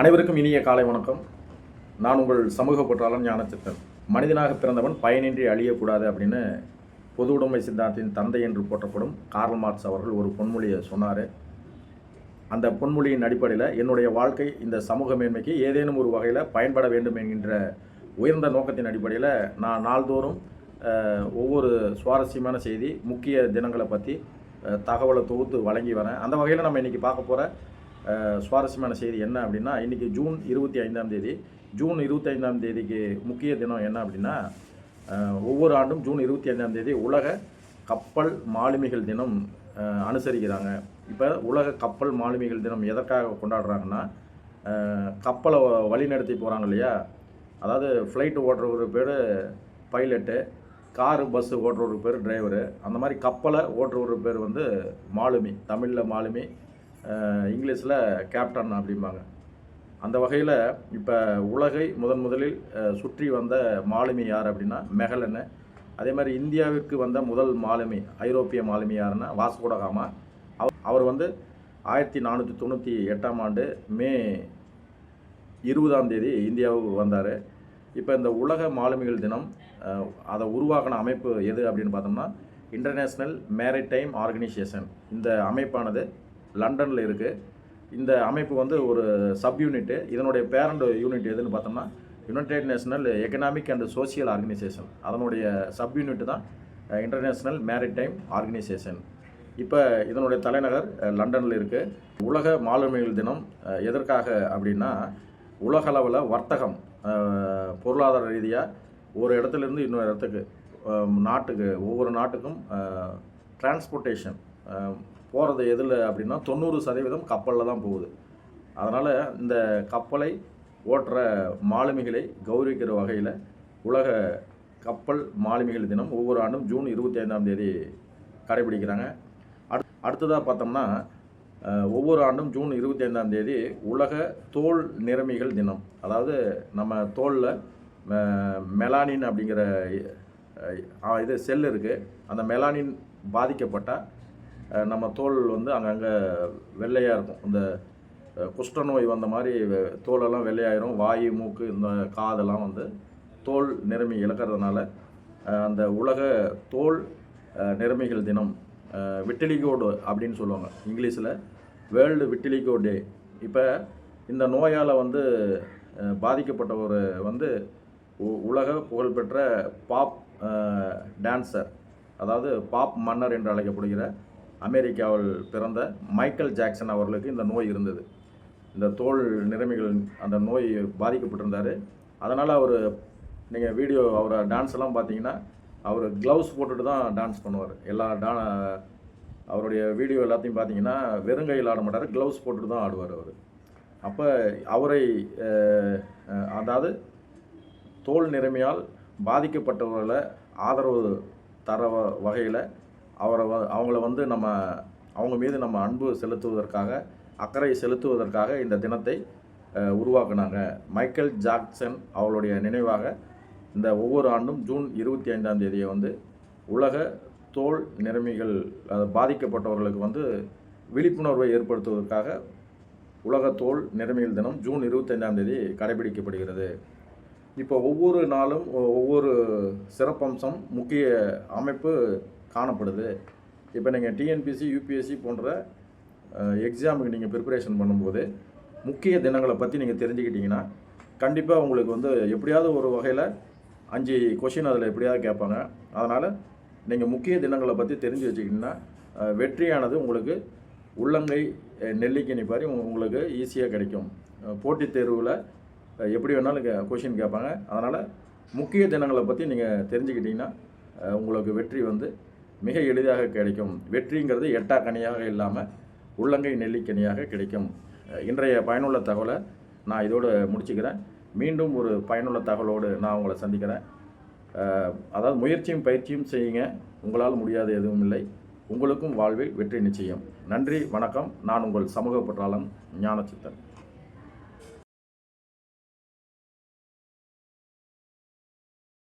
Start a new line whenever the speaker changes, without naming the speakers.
அனைவருக்கும் இனிய காலை வணக்கம். நான் உங்கள் சமூக பற்றாளன் ஞானச்சித்தன் மனிதனாக பிறந்தவன் பயனின்றி அழியக்கூடாது அப்படின்னு பொது உடைமை சித்தாந்தத்தின் தந்தை என்று போற்றப்படும் கார்ல் மார்க்ஸ் அவர்கள் ஒரு பொன்மொழியை சொன்னார். அந்த பொன்மொழியின் அடிப்படையில் என்னுடைய வாழ்க்கை இந்த சமூக மேன்மைக்கு ஏதேனும் ஒரு வகையில் பயன்பட வேண்டும் என்கின்ற உயர்ந்த நோக்கத்தின் அடிப்படையில் நான் நாள்தோறும் ஒவ்வொரு சுவாரஸ்யமான செய்தி முக்கிய தினங்களை பற்றி தகவலை தொகுத்து வழங்கி வரேன். அந்த வகையில் நம்ம இன்றைக்கி பார்க்க போகிற சுவாரஸ்யமான செய்தி என்ன அப்படின்னா இன்றைக்கி ஜூன் இருபத்தி ஐந்தாம் தேதி ஜூன் இருபத்தி ஐந்தாம் தேதிக்கு முக்கிய தினம் என்ன அப்படின்னா ஒவ்வொரு ஆண்டும் ஜூன் இருபத்தி ஐந்தாம் தேதி உலக கப்பல் மாலுமிகள் தினம் அனுசரிக்கிறாங்க. இப்போ உலக கப்பல் மாலுமிகள் தினம் எதற்காக கொண்டாடுறாங்கன்னா கப்பலை வ- வழிநடத்தி போகிறாங்க இல்லையா? அதாவது ஃப்ளைட்டு ஓட்டுற ஒரு பேர் பைலட்டு காரு பஸ்ஸு ஓட்டுற ஒரு பேர் டிரைவரு அந்த மாதிரி கப்பலை ஓட்டுற ஒரு பேர் வந்து மாலுமி தமிழில் மாலுமி இங்கிலீஷில் கேப்டன் அப்படிம்பாங்க. அந்த வகையில் இப்போ உலகை முதன் முதலில் சுற்றி வந்த மாலுமி யார் அப்படின்னா மெகலன்னு அதே மாதிரி இந்தியாவிற்கு வந்த முதல் மாலுமி ஐரோப்பிய மாலுமி யாருன்னா வாஸ்கோடகாமா அவர் அவர் வந்து ஆயிரத்தி நானூற்றி தொண்ணூற்றி எட்டாம் ஆண்டு மே இருபதாம் தேதி இந்தியாவுக்கு வந்தார். இப்போ இந்த உலக மாலுமிகள் தினம் அதை உருவாக்கின அமைப்பு எது அப்படின்னு பார்த்தோம்னா இன்டர்நேஷ்னல் மேரிடைம் ஆர்கனைசேஷன் இந்த அமைப்பானது லண்டனில் இருக்குது இந்த அமைப்பு வந்து ஒரு சப் யூனிட்டு இதனுடைய பேரண்ட் யூனிட் எதுன்னு பார்த்தோம்னா United National Economic and Social Organisation அதனுடைய சப் யூனிட் தான் இன்டர்நேஷ்னல் மேரிடைம் ஆர்கனைசேஷன் இப்போ இதனுடைய தலைநகர் லண்டனில் இருக்குது உலக மாலுமிகள் தினம் எதற்காக அப்படின்னா உலகளவில் வர்த்தகம் பொருளாதார ரீதியாக ஒரு இடத்துலேருந்து இன்னொரு இடத்துக்கு நாட்டுக்கு ஒவ்வொரு நாட்டுக்கும் டிரான்ஸ்போர்ட்டேஷன் போகிறது எதில் அப்படின்னா தொண்ணூறு சதவீதம் கப்பலில் தான் போகுது. அதனால் இந்த கப்பலை ஓட்டுற மாலுமிகளை கௌரவிக்கிற வகையில் உலக கப்பல் மாலுமிகள் தினம் ஒவ்வொரு ஆண்டும் ஜூன் இருபத்தி ஐந்தாம் தேதி கடைபிடிக்கிறாங்க. அடு அடுத்ததாக பார்த்தோம்னா ஒவ்வொரு ஆண்டும் ஜூன் இருபத்தி ஐந்தாம் தேதி உலக தோல் நிறமிகள் தினம். அதாவது நம்ம தோலில் மெலானின் அப்படிங்கிற இது செல் இருக்குது அந்த மெலானின் பாதிக்கப்பட்டால் நம்ம தோல் வந்து அங்கங்கே வெள்ளையாக இருக்கும். இந்த குஷ்ட குஷ்டநோய் வந்த மாதிரி தோலெல்லாம் வெள்ளையாயிரும். வாய் மூக்கு இந்த காதெல்லாம் வந்து தோல் நிறமி இழக்கிறதுனால அந்த உலக தோல் நிறமிகள் தினம் விட்டிலிகோடு அப்படின்னு சொல்லுவாங்க. இங்கிலீஷில் வேர்ல்டு விட்டிலிகோ டே. இப்போ இந்த நோயால் வந்து பாதிக்கப்பட்டவர் வந்து உ- உலக புகழ்பெற்ற பாப் டான்சர். அதாவது பாப் மன்னர் என்று அழைக்கப்படுகிற அமெரிக்காவில் பிறந்த மைக்கேல் ஜாக்சன் அவர்களுக்கு இந்த நோய் இருந்தது. இந்த தோல் நிறமிகள் அந்த நோய் பாதிக்கப்பட்டிருந்தார். அதனால் அவர் நீங்கள் வீடியோ அவரை டான்ஸ் எல்லாம் பார்த்தீங்கன்னா அவர் க்ளவுஸ் போட்டுட்டு தான் டான்ஸ் பண்ணுவார். எல்லா டா அவருடைய வீடியோ எல்லாத்தையும் பார்த்தீங்கன்னா வெறுங்கையில் ஆட மாட்டார் க்ளவுஸ் போட்டுட்டு தான் ஆடுவார் அவர். அப்போ அவரை அதாவது தோல் நிறமையால் பாதிக்கப்பட்டவர்களை ஆதரவு தர வகையில் அவரை வ அவங்கள வந்து நம்ம அவங்க மீது நம்ம அன்பு செலுத்துவதற்காக அக்கறை செலுத்துவதற்காக இந்த தினத்தை உருவாக்குனாங்க. மைக்கேல் ஜாக்சன் அவளுடைய நினைவாக இந்த ஒவ்வொரு ஆண்டும் ஜூன் இருபத்தி ஐந்தாம் தேதியை வந்து உலக தோல் நிறமிகள் பாதிக்கப்பட்டவர்களுக்கு வந்து விழிப்புணர்வை ஏற்படுத்துவதற்காக உலக தோல் நிறமிகள் தினம் ஜூன் இருபத்தைந்தாம் தேதி கடைபிடிக்கப்படுகிறது. இப்போ ஒவ்வொரு நாளும் ஒவ்வொரு சிறப்பம்சம் முக்கிய அமைப்பு காணப்படுது. இப்போ நீங்கள் டிஎன்பிசி யூபிஎஸ்சி போன்ற எக்ஸாமுக்கு நீங்கள் ப்ரிப்பரேஷன் பண்ணும்போது முக்கிய தினங்களை பற்றி நீங்கள் தெரிஞ்சுக்கிட்டிங்கன்னா கண்டிப்பாக உங்களுக்கு வந்து எப்படியாவது ஒரு வகையில் அஞ்சு கொஷின் அதில் எப்படியாவது கேட்பாங்க. அதனால் நீங்கள் முக்கிய தினங்களை பற்றி தெரிஞ்சு வச்சுக்கிட்டிங்கன்னா வெற்றியானது உங்களுக்கு உள்ளங்கை நெல்லிக்கணி பாரி உங்களுக்கு ஈஸியாக கிடைக்கும். போட்டித் தேர்வில் எப்படி வேணாலும் கொஷின் கேட்பாங்க. அதனால் முக்கிய தினங்களை பற்றி நீங்கள் தெரிஞ்சுக்கிட்டிங்கன்னா உங்களுக்கு வெற்றி வந்து மிக எளிதாக கிடைக்கும். வெற்றிங்கிறது எட்டா கனியாக இல்லாமல் உள்ளங்கை நெல்லிக்கனியாக கிடைக்கும். இன்றைய பயனுள்ள தகவலை நான் இதோடு முடிச்சுக்கிறேன். மீண்டும் ஒரு பயனுள்ள தகவலோடு நான் உங்களை சந்திக்கிறேன். அதாவது முயற்சியும் பயிற்சியும் செய்யுங்க. உங்களால் முடியாத எதுவும் இல்லை. உங்களுக்கும் வாழ்வில் வெற்றி நிச்சயம். நன்றி வணக்கம். நான் உங்கள் சமூக பற்றாளன் ஞானச்சித்தன்